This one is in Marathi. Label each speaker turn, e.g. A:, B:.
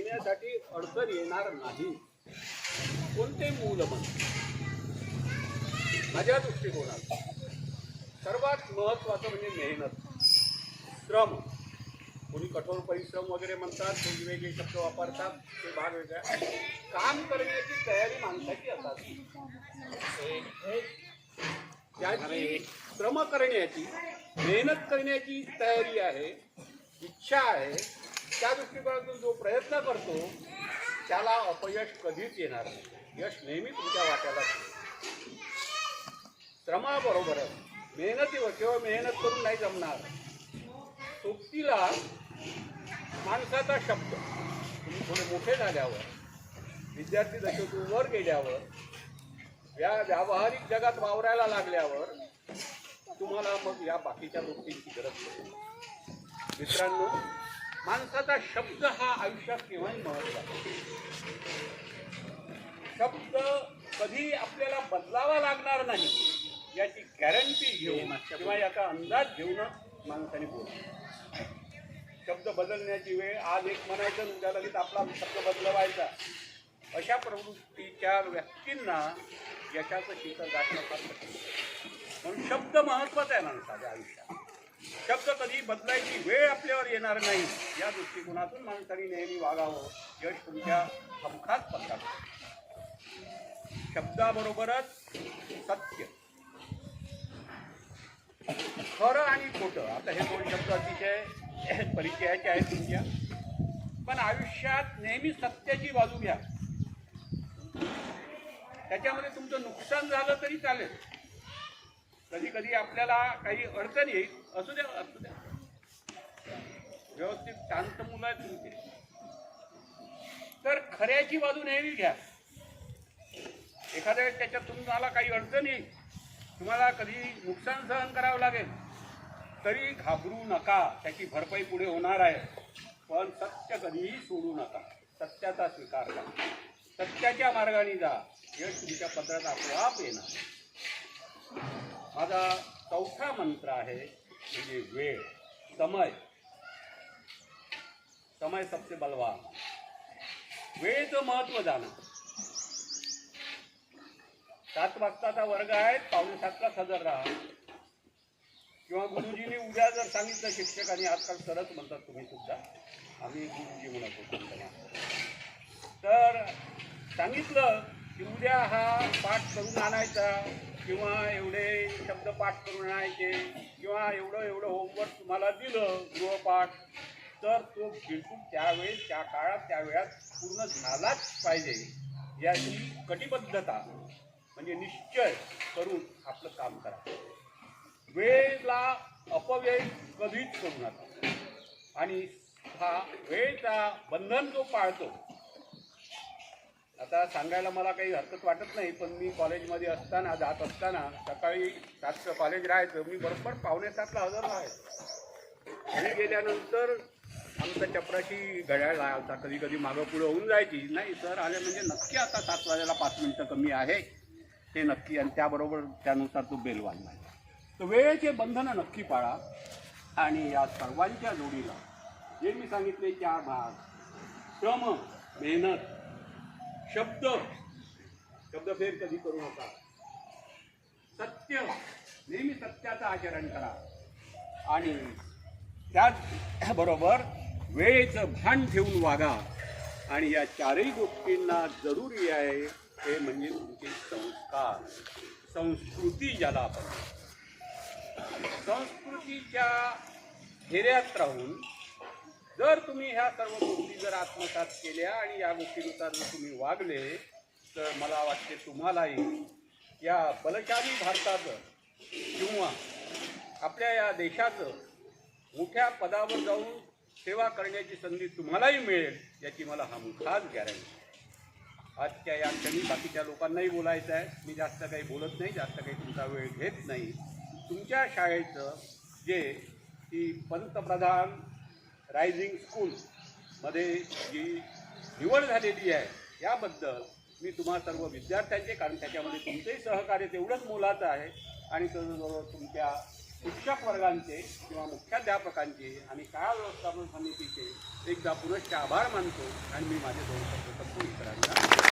A: येण्यासाठी अडचण येणार नाही. कोणते मूलमन माझ्या दृष्टिकोनात सर्वात महत्त्वाचं म्हणजे मेहनत. श्रम. कोणी कठोर परिश्रम वगैरे म्हणतात कोणी वेगळे शब्द वापरतात ते भाग वेगळा काम करण्याची तयारी माणसाची असावी त्याची श्रम करण्याची मेहनत करण्याची तयारी आहे इच्छा आहे त्या दृष्टिकोनातून जो प्रयत्न करतो त्याला अपयश कधीच येणार नाही. यश नेहमी तुमच्या वाट्याला श्रमाबरोबरच मेहनतीवर केवळ मेहनत करून नाही जमणार. सोबतीला माणसाचा शब्द. तुम्ही थोडे मोठे झाल्यावर विद्यार्थी दशेतून वर गेल्यावर या व्यावहारिक जगात वावरायला लागल्यावर तुम्हाला मग या बाकीच्या गोष्टींची गरज पडेल मित्रांनो माणसाचा शब्द हा आयुष्यात केव्हाही महत्त्वाचा शब्द कधी आपल्याला बदलावा लागणार नाही याची गॅरंटी घेऊन किंवा याचा अंदाज घेऊनच माणसाने बोल शब्द बदलण्याची वेळ आज एक म्हणायचं उद्या लगेच आपला शब्द बदलवायचा. अशा प्रवृत्तीच्या व्यक्तींना यशाचं शिखर गाठणं फार. म्हणून शब्द महत्त्वाचा आहे माणसाच्या आयुष्यात. शब्द कधी बदलायची वेळ आपल्यावर येणार नाही. या दृष्टिकोनातून माणसाने नेहमी वागावं. यश तुमच्या हमखास पत्रात शब्दाबरोबरच सत्य. खरं आणि खोटं. आता हे दोन शब्द अतिशय परिचयाचे आहेत तुमच्या. पण आयुष्यात नेहमी सत्याची बाजू घ्या. त्याच्यामध्ये तुमचं नुकसान झालं तरी चालेल. कधी कधी आपल्याला काही अडचण येईल असू द्या असू द्या. व्यवस्थित शांत मुलं आहेत तुमचे. तर खऱ्याची बाजू नेहमी घ्या. एखाद्या वेळेस त्याच्यात तुम्हाला काही अडचण येईल तुम्हाला कधी नुकसान सहन करावं लागेल तरी घाबरू नका. त्याची भरपाई पुढे होणार आहे. पण सत्य कधीही सोडू नका. सत्याचा स्वीकार करा. सत्याच्या मार्गाने जा. यश तुमच्या पत्रात आपोआप येणार. माझा चौथा मंत्र आहे म्हणजे वेळ समय. समय सबसे बलवान. वेळेचं महत्त्व जाणं सात वाजताचा वर्ग आहे पावणे सातलाच हजर राहा. किंवा गुरुजींनी उद्या जर सांगितलं शिक्षकांनी आजकाल सरच म्हणतात तुम्ही सुद्धा. आम्ही गुरुजी म्हणत होतो तर सांगितलं की उद्या हा पाठ करून आणायचा. किंवा एवढे शब्द पाठ करून आणायचे किंवा एवढं एवढं होमवर्क तुम्हाला दिलं गृहपाठ तर तो बिलकुल त्यावेळेस त्या काळात त्या वेळात पूर्ण झालाच पाहिजे. याची कटिबद्धता म्हणजे निश्चय करून आपलं काम करा. वेळेला अपव्यय कधीच करू नका. आणि हा वेळेचा बंधन जो पाळतो आता सांगायला मला काही हरकत वाटत नाही पण मी कॉलेजमध्ये असताना जात असताना सकाळी सातचं कॉलेज राहायचं मी बरोबर पावणे सातला हजर राहायचो घरी गेल्यानंतर आमचा चपराशी घड्याळ लावायचा कधी कधी मागं पुढं होऊन जायची. नाही सर आले म्हणजे नक्की आता सात वाजायला पाच मिनटं कमी आहे. ते नक्की आणि त्याबरोबर त्यानुसार तो बेल वाजला तर वेळेचे बंधनं नक्की पाळा. आणि या सर्वांच्या जोडीला जे मी सांगितले चार भाग. श्रम मेहनत शब्द. शब्दफेर कधी करू नका. सत्य. नेहमी सत्याचं आचरण करा. आणि त्याचबरोबर वेळेचं भान ठेवून वागा. आणि या चारही गोष्टींना जरुरी आहे ते म्हणजे तुमचे संस्कार. संस्कृती ज्याला आपण संस्कृतीच्या घेऱ्यात राहून जर तुम्ही ह्या सर्व गोष्टी जर आत्मसात केल्या आणि या गोष्टीनुसार जर तुम्ही वागले तर मला वाटते तुम्हालाही या बलशाली भारताचं किंवा आपल्या या देशाचं मोठ्या पदावर जाऊन सेवा करण्याची संधी तुम्हालाही मिळेल याची मला हमखास गॅरंटी आजच्या या क्षणी बाकीच्या लोकांनाही बोलायचं आहे. मी जास्त काही बोलत नाही जास्त काही तुमचा वेळ घेत नाही. तुमच्या शाळेचं जे की पंतप्रधान रायझिंग स्कूलमध्ये जी निवड झालेली आहे याबद्दल मी तुम्हा सर्व विद्यार्थ्यांचे कारण त्याच्यामध्ये तुमचंही सहकार्य तेवढंच मोलाचं आहे. आणि तसंच तुमच्या शिक्षक वर्गांचे किंवा मुख्याध्यापकांचे आणि शाळा व्यवस्थापन समितीचे एकदा पुनश्च आभार मानतो. आणि मी माझे दोन शब्द संपवून इतरांना